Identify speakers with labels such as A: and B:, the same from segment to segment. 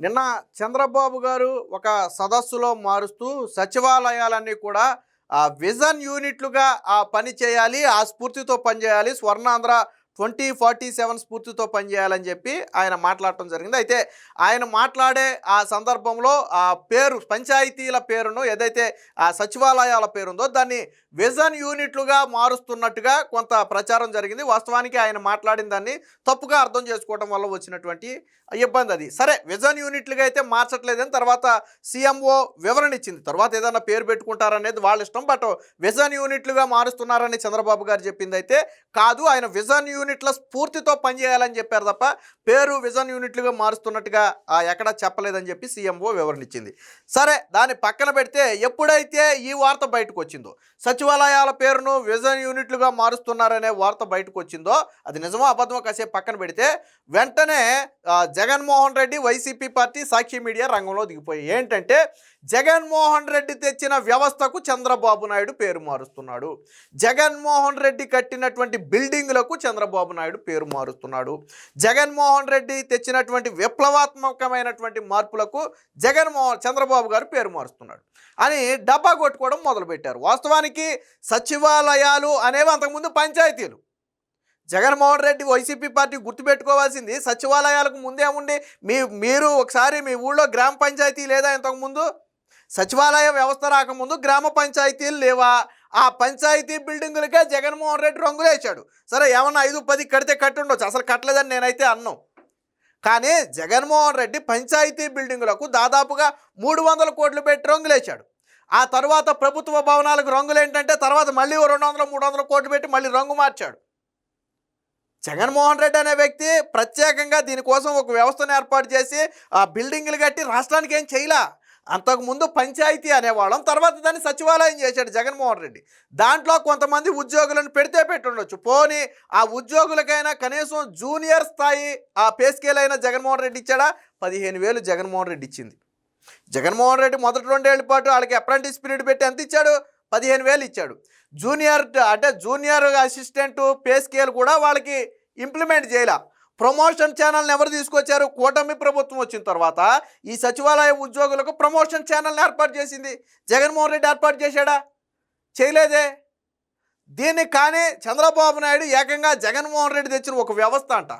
A: నిన్న చంద్రబాబు గారు ఒక సదస్సులో మారుస్తూ సచివాలయాలన్నీ కూడా ఆ విజన్ యూనిట్లుగా ఆ పని చేయాలి ఆ స్ఫూర్తితో పనిచేయాలి స్వర్ణాంధ్ర ట్వంటీ ఫార్టీ సెవెన్ స్ఫూర్తితో పనిచేయాలని చెప్పి ఆయన మాట్లాడటం జరిగింది. అయితే ఆయన మాట్లాడే ఆ సందర్భంలో ఆ పేరు పంచాయతీల పేరును ఏదైతే ఆ సచివాలయాల పేరుందో దాన్ని విజన్ యూనిట్లుగా మారుస్తున్నట్టుగా కొంత ప్రచారం జరిగింది. వాస్తవానికి ఆయన మాట్లాడిన దాన్ని తప్పుగా అర్థం చేసుకోవడం వల్ల వచ్చినటువంటి ఇబ్బంది అది. సరే విజన్ యూనిట్లుగా అయితే మార్చట్లేదని తర్వాత సీఎంఓ వివరణ ఇచ్చింది. తర్వాత ఏదైనా పేరు పెట్టుకుంటారనేది వాళ్ళ ఇష్టం. బట్ విజన్ యూనిట్లుగా మారుస్తున్నారని చంద్రబాబు గారు చెప్పింది అయితే కాదు. ఆయన విజన్ యూనిట్ల స్ఫూర్తితో పనిచేయాలని చెప్పారు తప్ప పేరు విజన్ యూనిట్లుగా మారుస్తున్నట్టుగా ఆ, ఎక్కడా చెప్పలేదని చెప్పి సీఎంఓ వివరణ ఇచ్చింది. సరే దాన్ని పక్కన పెడితే ఎప్పుడైతే ఈ వార్త బయటకు వచ్చిందో సచివాలయాల పేరును విజన్ యూనిట్లుగా మారుస్తున్నారనే వార్త బయటకు వచ్చిందో అది నిజమో అబద్ధమో కాసేపు పక్కన పెడితే వెంటనే Jaganmohan Reddy YCP party Sakshi media రంగంలో దిగిపోయి ఏంటంటే జగన్మోహన్ రెడ్డి తెచ్చిన వ్యవస్థకు చంద్రబాబు నాయుడు పేరు మారుస్తున్నాడు. జగన్మోహన్ రెడ్డి కట్టినటువంటి బిల్డింగ్లకు చంద్రబాబు నాయుడు పేరు మారుస్తున్నాడు. జగన్మోహన్ రెడ్డి తెచ్చినటువంటి విప్లవాత్మకమైనటువంటి మార్పులకు జగన్మోహన్ చంద్రబాబు గారు పేరు మారుస్తున్నాడు. అని డబ్బా కొట్టుకోవడం మొదలుపెట్టారు. వాస్తవానికి సచివాలయాలు అనేవి అంతకుముందు పంచాయతీలు. జగన్మోహన్ రెడ్డి వైసీపీ పార్టీ గుర్తుపెట్టుకోవాల్సింది సచివాలయాలకు ముందే ఉండి మీ మీరు ఒకసారి మీ ఊళ్ళో గ్రామ పంచాయతీ లేదా ఇంతకుముందు? సచివాలయ వ్యవస్థ రాకముందు గ్రామ పంచాయతీలు లేవా? ఆ పంచాయతీ బిల్డింగులకే జగన్మోహన్ రెడ్డి రంగులేశాడు సరే ఏమన్నా ఐదు పది కడితే కట్టి ఉండొచ్చు అసలు కట్టలేదని నేనైతే అన్నాం. కానీ జగన్మోహన్ రెడ్డి పంచాయతీ బిల్డింగులకు దాదాపుగా మూడు వందల కోట్లు పెట్టి రంగులేశాడు ఆ తర్వాత ప్రభుత్వ భవనాలకు రంగులు ఏంటంటే తర్వాత మళ్ళీ రెండు వందల మూడు వందల కోట్లు పెట్టి మళ్ళీ రంగు మార్చాడు. జగన్మోహన్ రెడ్డి అనే వ్యక్తి ప్రత్యేకంగా దీనికోసం ఒక వ్యవస్థను ఏర్పాటు చేసి ఆ బిల్డింగ్లు కట్టి రాష్ట్రానికి ఏం చేయలే? అంతకుముందు పంచాయతీ అనేవాళ్ళం. తర్వాత దాన్ని సచివాలయం చేశాడు జగన్మోహన్ రెడ్డి. దాంట్లో కొంతమంది ఉద్యోగులను పెడితే పెట్టుండొచ్చు. పోనీ ఆ ఉద్యోగులకైనా కనీసం జూనియర్ స్థాయి ఆ పే స్కేల్ అయినా జగన్మోహన్ రెడ్డి ఇచ్చాడా? పదిహేను వేలు జగన్మోహన్ రెడ్డి ఇచ్చింది. జగన్మోహన్ రెడ్డి మొదటి రెండేళ్ళ పాటు వాళ్ళకి అప్రెంటిస్ పీరియడ్ పెట్టి ఎంత ఇచ్చాడు? పదిహేను వేలు ఇచ్చాడు. జూనియర్ అంటే జూనియర్ అసిస్టెంట్ పే స్కేల్ కూడా వాళ్ళకి ఇంప్లిమెంట్ చేయలే. ప్రమోషన్ ఛానల్ని ఎవరు తీసుకొచ్చారు? కూటమి ప్రభుత్వం వచ్చిన తర్వాత ఈ సచివాలయ ఉద్యోగులకు ప్రమోషన్ ఛానల్ని ఏర్పాటు చేసింది. జగన్మోహన్ రెడ్డి ఏర్పాటు చేశాడా? చేయలేదే. దీన్ని కానీ చంద్రబాబు నాయుడు ఏకంగా జగన్మోహన్ రెడ్డి తెచ్చిన ఒక వ్యవస్థ అంట.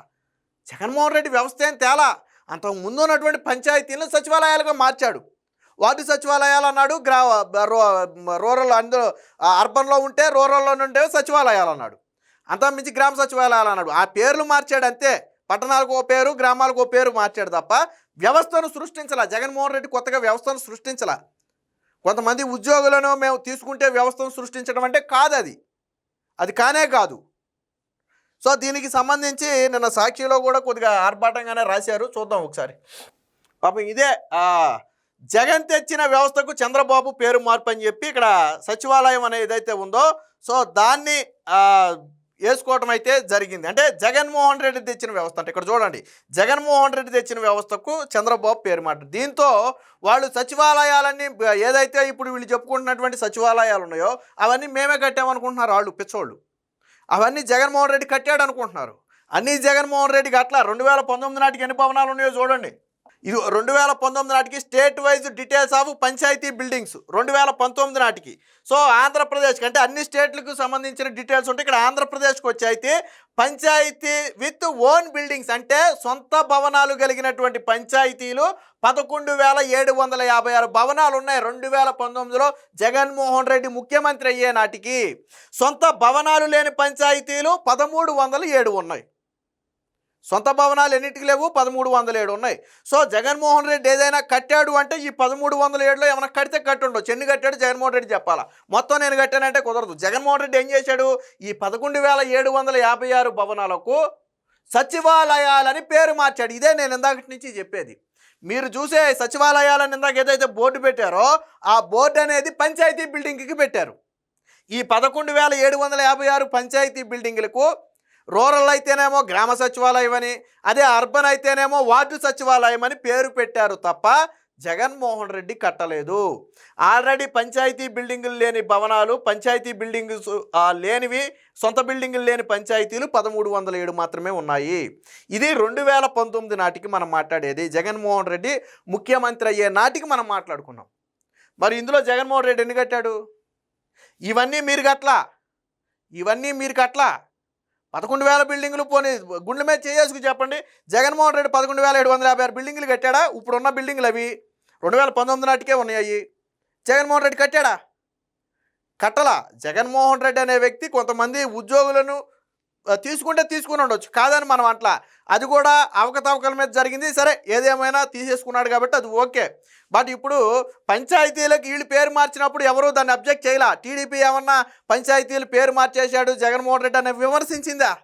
A: జగన్మోహన్ రెడ్డి వ్యవస్థ ఏం తేలా? అంతకు ముందు ఉన్నటువంటి పంచాయతీలను సచివాలయాలుగా మార్చాడు. వార్డు సచివాలయాలు అన్నాడు గ్రా రో రూరల్ అందులో అర్బన్లో ఉంటే రూరల్లో ఉంటే సచివాలయాలు అన్నాడు. అంతా మించి గ్రామ సచివాలయాలు అన్నాడు ఆ పేర్లు మార్చాడు అంతే పట్టణాలకు ఓ పేరు గ్రామాలకు ఓ పేరు మార్చాడు తప్ప వ్యవస్థను సృష్టించలా. జగన్మోహన్ రెడ్డి కొత్తగా వ్యవస్థను సృష్టించలా. కొంతమంది ఉద్యోగులను మేము తీసుకుంటే వ్యవస్థను సృష్టించడం అంటే కాదు అది అది కానే కాదు. సో దీనికి సంబంధించి నిన్న సాక్షిలో కూడా కొద్దిగా ఆర్భాటంగానే రాశారు. చూద్దాం ఒకసారి. పాపం ఇదే జగన్ తెచ్చిన వ్యవస్థకు చంద్రబాబు పేరు మార్పు అని చెప్పి ఇక్కడ సచివాలయం అనేది ఏదైతే ఉందో సో దాన్ని వేసుకోవటం అయితే జరిగింది. అంటే జగన్మోహన్ రెడ్డి తెచ్చిన వ్యవస్థ అంటే ఇక్కడ చూడండి. జగన్మోహన్ రెడ్డి తెచ్చిన వ్యవస్థకు చంద్రబాబు పేరు మాట. దీంతో వాళ్ళు సచివాలయాలన్నీ ఏదైతే ఇప్పుడు వీళ్ళు చెప్పుకుంటున్నటువంటి సచివాలయాలు ఉన్నాయో అవన్నీ మేమే కట్టామనుకుంటున్నారు వాళ్ళు పిచ్చోళ్ళు. అవన్నీ జగన్మోహన్ రెడ్డి కట్టాడు అనుకుంటున్నారు అన్నీ జగన్మోహన్ రెడ్డికి అట్లా రెండు వేల పంతొమ్మిది నాటికి ఎన్ని భవనాలు ఉన్నాయో చూడండి. ఇది రెండు వేల పంతొమ్మిది నాటికి state wise details of panchayat buildings రెండు వేల పంతొమ్మిది నాటికి. సో ఆంధ్రప్రదేశ్కి అంటే అన్ని స్టేట్లకు సంబంధించిన డీటెయిల్స్ ఉంటాయి ఇక్కడ ఆంధ్రప్రదేశ్కి వచ్చి అయితే పంచాయతీ విత్ ఓన్ బిల్డింగ్స్ అంటే సొంత భవనాలు కలిగినటువంటి పంచాయతీలు పదకొండు వేల ఏడు వందల యాభై ఆరు భవనాలు ఉన్నాయి. రెండు వేల పంతొమ్మిదిలో జగన్మోహన్ రెడ్డి ముఖ్యమంత్రి అయ్యే నాటికి సొంత భవనాలు లేని పంచాయతీలు పదమూడు వందల ఏడు ఉన్నాయి. సొంత భవనాలు ఎన్నిటికి లేవు? పదమూడు వందల ఏడు ఉన్నాయి. సో జగన్మోహన్ రెడ్డి ఏదైనా కట్టాడు అంటే ఈ పదమూడు వందల ఏడులో ఏమైనా కడితే కట్టి చెన్ని ఎన్ని కట్టాడు? జగన్మోహన్ రెడ్డి చెప్పాలా? మొత్తం నేను కట్టానంటే కుదరదు. జగన్మోహన్ రెడ్డి ఏం చేశాడు? ఈ పదకొండు వేల ఏడు వందల యాభై ఆరు భవనాలకు సచివాలయాలని పేరు మార్చాడు. ఇదే నేను ఇందాకటి నుంచి చెప్పేది. మీరు చూసే సచివాలయాలని ఇందాక ఏదైతే బోర్డు పెట్టారో ఆ బోర్డు అనేది పంచాయతీ బిల్డింగ్కి పెట్టారు. ఈ పదకొండు వేల ఏడు వందల యాభై ఆరు పంచాయతీ బిల్డింగులకు రూరల్ అయితేనేమో గ్రామ సచివాలయం అని అదే అర్బన్ అయితేనేమో వార్డు సచివాలయం అని పేరు పెట్టారు తప్ప జగన్మోహన్ రెడ్డి కట్టలేదు. ఆల్రెడీ పంచాయతీ బిల్డింగులు లేని భవనాలు పంచాయతీ బిల్డింగ్స్ లేనివి సొంత బిల్డింగులు లేని పంచాయతీలు పదమూడు వందల ఏడు మాత్రమే ఉన్నాయి. ఇది రెండు వేల పంతొమ్మిది నాటికి మనం మాట్లాడేది. జగన్మోహన్ రెడ్డి ముఖ్యమంత్రి అయ్యే నాటికి మనం మాట్లాడుకున్నాం. మరి ఇందులో జగన్మోహన్ రెడ్డి ఎన్ని కట్టాడు? ఇవన్నీ మీరు కట్లా ఇవన్నీ మీరు కట్లా పదకొండు వేల బిల్డింగ్లు పోనీ గుండె మీద చేసుకు చెప్పండి. జగన్మోహన్ రెడ్డి పదకొండు వేల ఏడు వందల యాభై ఆరు బిల్డింగ్లు కట్టాడా? ఇప్పుడున్న బిల్డింగ్లు అవి. రెండు వేల పంతొమ్మిది నాటికే ఉన్నాయి జగన్మోహన్ రెడ్డి కట్టాడా? కట్టలా. జగన్మోహన్ రెడ్డి అనే వ్యక్తి కొంతమంది ఉద్యోగులను తీసుకుంటే తీసుకుని ఉండొచ్చు. కాదని మనం అట్లా అది కూడా అవకతవకల మీద జరిగింది. సరే ఏదేమైనా తీసేసుకున్నాడు కాబట్టి అది ఓకే. బట్ ఇప్పుడు పంచాయతీలకు వీళ్ళు పేరు మార్చినప్పుడు ఎవరు దాన్ని అబ్జెక్ట్ చేయలా. టీడీపీ ఏమన్నా పంచాయతీలు పేరు మార్చేశాడు జగన్మోహన్ రెడ్డి అని విమర్శించిందా?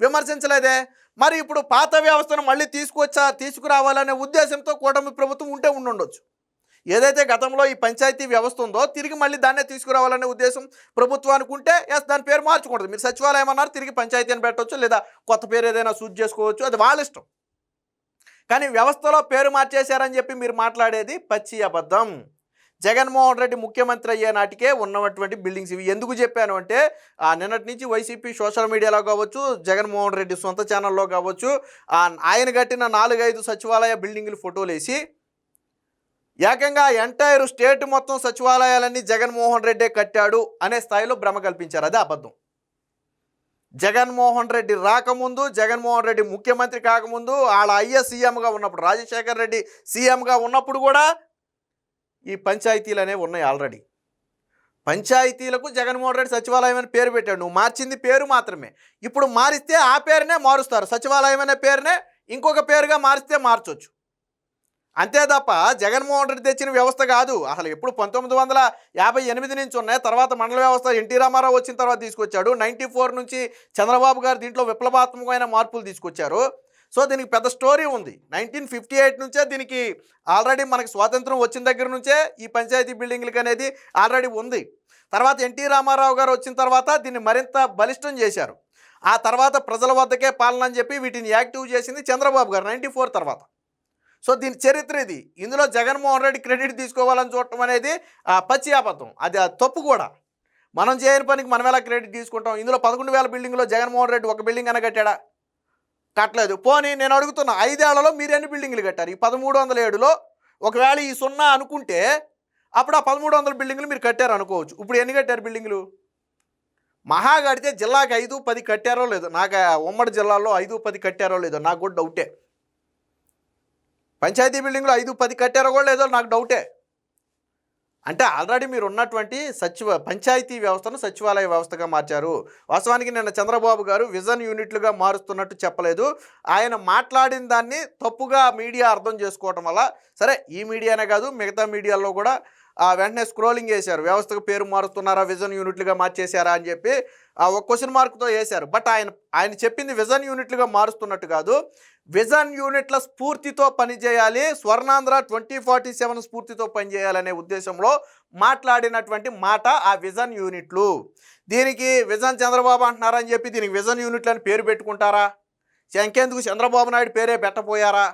A: విమర్శించలేదే. మరి ఇప్పుడు పాత వ్యవస్థను మళ్ళీ తీసుకొచ్చా తీసుకురావాలనే ఉద్దేశంతో కూటమి ప్రభుత్వం ఉంటే ఉండుండొచ్చు. ఏదైతే గతంలో ఈ పంచాయతీ వ్యవస్థ ఉందో తిరిగి మళ్ళీ దాన్నే తీసుకురావాలనే ఉద్దేశం ప్రభుత్వానికి ఉంటే ఎస్ దాని పేరు మార్చకూడదు. మీరు సచివాలయం అన్నారు తిరిగి పంచాయతీ అని పెట్టవచ్చు లేదా కొత్త పేరు ఏదైనా సూట్ చేసుకోవచ్చు అది వాళ్ళ ఇష్టం. కానీ వ్యవస్థలో పేరు మార్చేశారని చెప్పి మీరు మాట్లాడేది పచ్చి అబద్ధం. జగన్మోహన్ రెడ్డి ముఖ్యమంత్రి అయ్యే నాటికే ఉన్నటువంటి బిల్డింగ్స్ ఇవి. ఎందుకు చెప్పాను అంటే నిన్నటి నుంచి వైసీపీ సోషల్ మీడియాలో కావచ్చు జగన్మోహన్ రెడ్డి సొంత ఛానల్లో కావచ్చు ఆ ఆయన కట్టిన నాలుగైదు సచివాలయ బిల్డింగులు ఫోటోలు వేసి ఏకంగా ఎంటైర్ స్టేట్ మొత్తం సచివాలయాలన్నీ జగన్మోహన్ రెడ్డే కట్టాడు అనే స్థాయిలో భ్రమ కల్పించారు. అదే అబద్ధం. జగన్మోహన్ రెడ్డి రాకముందు జగన్మోహన్ రెడ్డి ముఖ్యమంత్రి కాకముందు వాళ్ళ అయ్య సీఎంగా ఉన్నప్పుడు రాజశేఖర్ రెడ్డి సీఎంగా ఉన్నప్పుడు కూడా ఈ పంచాయతీలు అనేవి ఉన్నాయి ఆల్రెడీ. పంచాయతీలకు జగన్మోహన్ రెడ్డి సచివాలయం అని పేరు పెట్టాడు. నువ్వు మార్చింది పేరు మాత్రమే. ఇప్పుడు మారిస్తే ఆ పేరునే మారుస్తారు. సచివాలయం అనే పేరునే ఇంకొక పేరుగా మారిస్తే మార్చొచ్చు. అంతే తప్ప జగన్మోహన్ రెడ్డి తెచ్చిన వ్యవస్థ కాదు. అసలు ఎప్పుడు పంతొమ్మిది వందల యాభై ఎనిమిది నుంచి ఉన్నాయి. తర్వాత మండల వ్యవస్థ ఎన్టీ రామారావు వచ్చిన తర్వాత తీసుకొచ్చాడు. నైంటీ ఫోర్ నుంచి చంద్రబాబు గారు దీంట్లో విప్లవాత్మకమైన మార్పులు తీసుకొచ్చారు. సో దీనికి పెద్ద స్టోరీ ఉంది. నైన్టీన్ ఫిఫ్టీ ఎయిట్ నుంచే దీనికి ఆల్రెడీ మనకి స్వాతంత్రం వచ్చిన దగ్గర నుంచే ఈ పంచాయతీ బిల్డింగ్లకి అనేది ఆల్రెడీ ఉంది. తర్వాత ఎన్టీ రామారావు గారు వచ్చిన తర్వాత దీన్ని మరింత బలిష్టం చేశారు. ఆ తర్వాత ప్రజల వద్దకే పాలన అని చెప్పి వీటిని యాక్టివ్ చేసింది చంద్రబాబు గారు నైంటీ ఫోర్ తర్వాత. సో దీని చరిత్ర ఇది. ఇందులో జగన్మోహన్ రెడ్డి క్రెడిట్ తీసుకోవాలని చూడటం అనేది పచ్చి అబద్ధం అది తప్పు కూడా. మనం చేయని పనికి మనం ఎలా క్రెడిట్ తీసుకుంటాం? ఇందులో పదకొండు వేల బిల్డింగ్లో జగన్మోహన్ రెడ్డి ఒక బిల్డింగ్ అన్న కట్టాడా? కట్టలేదు. పోనీ నేను అడుగుతున్నా ఐదేళ్ళలో మీరు ఎన్ని బిల్డింగ్లు కట్టారు? ఈ పదమూడు వందల ఏడులో ఒకవేళ ఈ సున్నా అనుకుంటే అప్పుడు ఆ పదమూడు వందల బిల్డింగ్లు మీరు కట్టారు అనుకోవచ్చు. ఇప్పుడు ఎన్ని కట్టారు బిల్డింగ్లు? మహా కడితే జిల్లాకి ఐదు పది కట్టారో లేదో నాకు ఉమ్మడి జిల్లాలో ఐదు పది కట్టారో లేదో నాకు కూడా డౌటే. పంచాయతీ బిల్డింగ్లో ఐదు పది కట్టారో కూడా లేదో నాకు డౌటే. అంటే ఆల్రెడీ మీరు ఉన్నటువంటి సచివ పంచాయతీ వ్యవస్థను సచివాలయ వ్యవస్థగా మార్చారు. వాస్తవానికి నిన్న చంద్రబాబు గారు విజన్ యూనిట్లుగా మారుస్తున్నట్టు చెప్పలేదు. ఆయన మాట్లాడిన దాన్ని తప్పుగా మీడియా అర్థం చేసుకోవటం వల్ల సరే ఈ మీడియానే కాదు మిగతా మీడియాలో కూడా వెంటనే స్క్రోలింగ్ వేశారు వ్యవస్థకు పేరు మారుస్తున్నారా విజన్ యూనిట్లుగా మార్చేశారా అని చెప్పి ఆ ఒక క్వశ్చన్ మార్క్తో వేశారు. బట్ ఆయన ఆయన చెప్పింది విజన్ యూనిట్లుగా మారుస్తున్నట్టు కాదు. విజన్ యూనిట్ల స్ఫూర్తితో పనిచేయాలి. స్వర్ణాంధ్ర ట్వంటీ ఫార్టీ సెవెన్ స్ఫూర్తితో పనిచేయాలనే ఉద్దేశంలో మాట్లాడినటువంటి మాట ఆ విజన్ యూనిట్లు దీనికి విజన్ చంద్రబాబు అంటున్నారని చెప్పి దీనికి విజన్ యూనిట్లు అని పేరు పెట్టుకుంటారా? ఇంకెందుకు చంద్రబాబు నాయుడు పేరే పెట్టపోయారా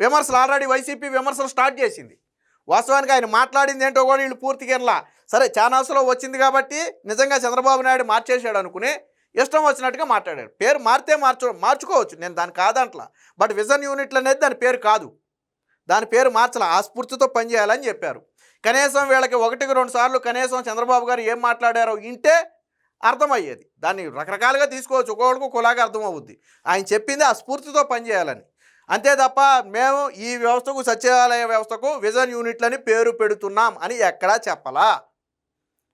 A: విమర్శలు ఆల్రెడీ వైసీపీ విమర్శలు స్టార్ట్ చేసింది. వాస్తవానికి ఆయన మాట్లాడింది ఏంటో కూడా వీళ్ళు పూర్తిగా వినలా. సరే ఛానల్స్లో వచ్చింది కాబట్టి నిజంగా చంద్రబాబు నాయుడు మార్చేశాడు అనుకుని ఇష్టం వచ్చినట్టుగా మాట్లాడాడు పేరు మారితే మార్చు మార్చుకోవచ్చు. నేను దాని కాదంట్లా. బట్ విజన్ యూనిట్లు అనేది దాని పేరు కాదు. దాని పేరు మార్చాల. ఆ స్ఫూర్తితో పనిచేయాలని చెప్పారు. కనీసం వీళ్ళకి ఒకటికి రెండు సార్లు కనీసం చంద్రబాబు గారు ఏం మాట్లాడారో ఇంటే అర్థమయ్యేది. దాన్ని రకరకాలుగా తీసుకోవచ్చు. ఒక్కొక్కడికి కులాగా అర్థమవుద్ది. ఆయన చెప్పింది ఆ స్ఫూర్తితో పనిచేయాలని. అంతే తప్ప మేము ఈ వ్యవస్థకు సచివాలయ వ్యవస్థకు విజన్ యూనిట్లని పేరు పెడుతున్నాం అని ఎక్కడా చెప్పలా?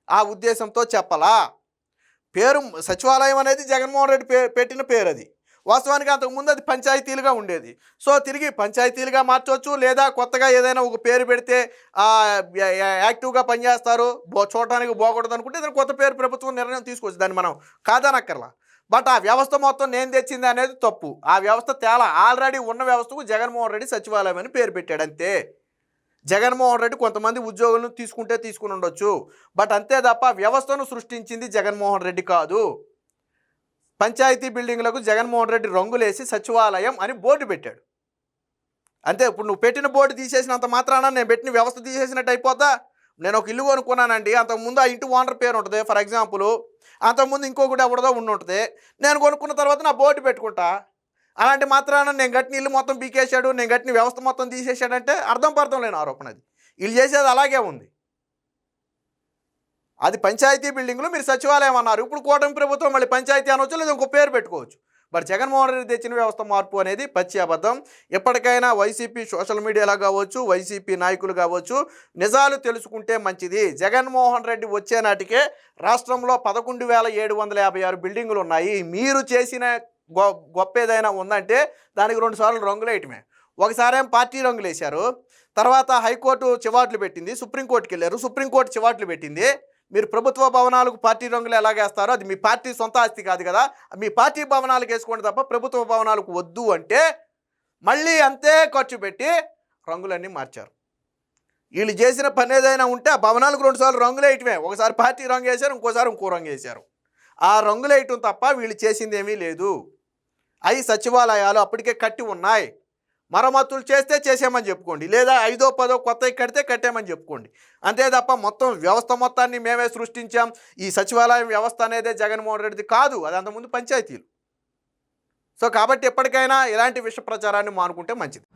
A: ఆ ఉద్దేశంతో చెప్పలా? పేరు సచివాలయం అనేది జగన్మోహన్ రెడ్డి పే పెట్టిన పేరు అది వాస్తవానికి అంతకుముందు అది పంచాయతీలుగా ఉండేది. సో తిరిగి పంచాయతీలుగా మార్చవచ్చు లేదా కొత్తగా ఏదైనా ఒక పేరు పెడితే యాక్టివ్గా పనిచేస్తారు బో చూడటానికి బాగూడదు అనుకుంటే దాని కొత్త పేరు ప్రభుత్వం నిర్ణయం తీసుకోవచ్చు. దాన్ని మనం కాదనక్కర్లా. బట్ ఆ వ్యవస్థ మొత్తం నేను తెచ్చింది అనేది తప్పు. ఆ వ్యవస్థ తేలా ఆల్రెడీ ఉన్న వ్యవస్థకు జగన్మోహన్ రెడ్డి సచివాలయం అని పేరు పెట్టాడు అంతే. జగన్మోహన్ రెడ్డి కొంతమంది ఉద్యోగులను తీసుకుంటే తీసుకుని ఉండొచ్చు. బట్ అంతే తప్ప వ్యవస్థను సృష్టించింది జగన్మోహన్ రెడ్డి కాదు. పంచాయతీ బిల్డింగ్లకు జగన్మోహన్ రెడ్డి రంగులేసి సచివాలయం అని బోర్డు పెట్టాడు. అంతే ఇప్పుడు నువ్వు పెట్టిన బోర్డు తీసేసినంత మాత్రాన నేను పెట్టిన వ్యవస్థ తీసేసినట్టు అయిపోతా నేను ఒక ఇల్లు కొనుక్కున్నానండి. అంతకుముందు ఆ ఇంటి ఓనర్ పేరు ఉంటుంది. ఫర్ ఎగ్జాంపుల్ అంతకుముందు ఇంకొకటి ఎవరిదో ఉండి నేను కొనుక్కున్న తర్వాత నా బోర్డు పెట్టుకుంటా. అలాంటి మాత్రాన నేను కట్టిన ఇల్లు మొత్తం పీకేశాడు నేను కట్టిన వ్యవస్థ మొత్తం తీసేశాడంటే అర్థం పర్థం లేని ఆరోపణ అది. వీళ్ళు చేసేది అలాగే ఉంది. అది పంచాయతీ బిల్డింగ్లో మీరు సచివాలయం అన్నారు. ఇప్పుడు కూటమి ప్రభుత్వం మళ్ళీ పంచాయతీ అనవచ్చు లేదా ఇంకో పేరు పెట్టుకోవచ్చు. మరి జగన్మోహన్ రెడ్డి తెచ్చిన వ్యవస్థ మార్పు అనేది పచ్చి అబద్ధం. ఎప్పటికైనా వైసీపీ సోషల్ మీడియాలో కావచ్చు వైసీపీ నాయకులు కావచ్చు నిజాలు తెలుసుకుంటే మంచిది. జగన్మోహన్ రెడ్డి వచ్చే నాటికే రాష్ట్రంలో పదకొండు వేల ఏడు వందల యాభై ఆరు బిల్డింగులు ఉన్నాయి. మీరు చేసిన గొ గొప్ప ఏదైనా ఉందంటే దానికి రెండు సార్లు రంగులు వేయటమే. ఒకసారేం పార్టీ రంగులు వేశారు తర్వాత హైకోర్టు చివాట్లు పెట్టింది సుప్రీంకోర్టుకి వెళ్ళారు సుప్రీంకోర్టు చివాట్లు పెట్టింది. మీరు ప్రభుత్వ భవనాలకు పార్టీ రంగులు ఎలాగేస్తారో అది మీ పార్టీ సొంత ఆస్తి కాదు కదా. మీ పార్టీ భవనాలకు వేసుకోండి తప్ప ప్రభుత్వ భవనాలకు వద్దు అంటే మళ్ళీ అంతే ఖర్చు పెట్టి రంగులన్నీ మార్చారు. వీళ్ళు చేసిన పని ఏదైనా ఉంటే ఆ భవనాలకు రెండుసార్లు రంగులు వేయటమే ఒకసారి పార్టీ రంగు వేశారు ఇంకోసారి ఇంకో రంగు వేశారు. ఆ రంగులు వేయటం తప్ప వీళ్ళు చేసింది ఏమీ లేదు. అవి సచివాలయాలు అప్పటికే కట్టి ఉన్నాయి. మరమ్మతులు చేస్తే చేసామని చెప్పుకోండి. లేదా ఐదో పదో కొత్తవి కడితే కట్టామని చెప్పుకోండి. అంతే తప్ప మొత్తం వ్యవస్థ మొత్తాన్ని మేమే సృష్టించాం. ఈ సచివాలయం వ్యవస్థ అనేది జగన్మోహన్ రెడ్డిది కాదు. అది అంతకుముందు పంచాయతీలు. సో కాబట్టి ఎప్పటికైనా ఇలాంటి విష ప్రచారాన్ని మానుకుంటే మంచిది.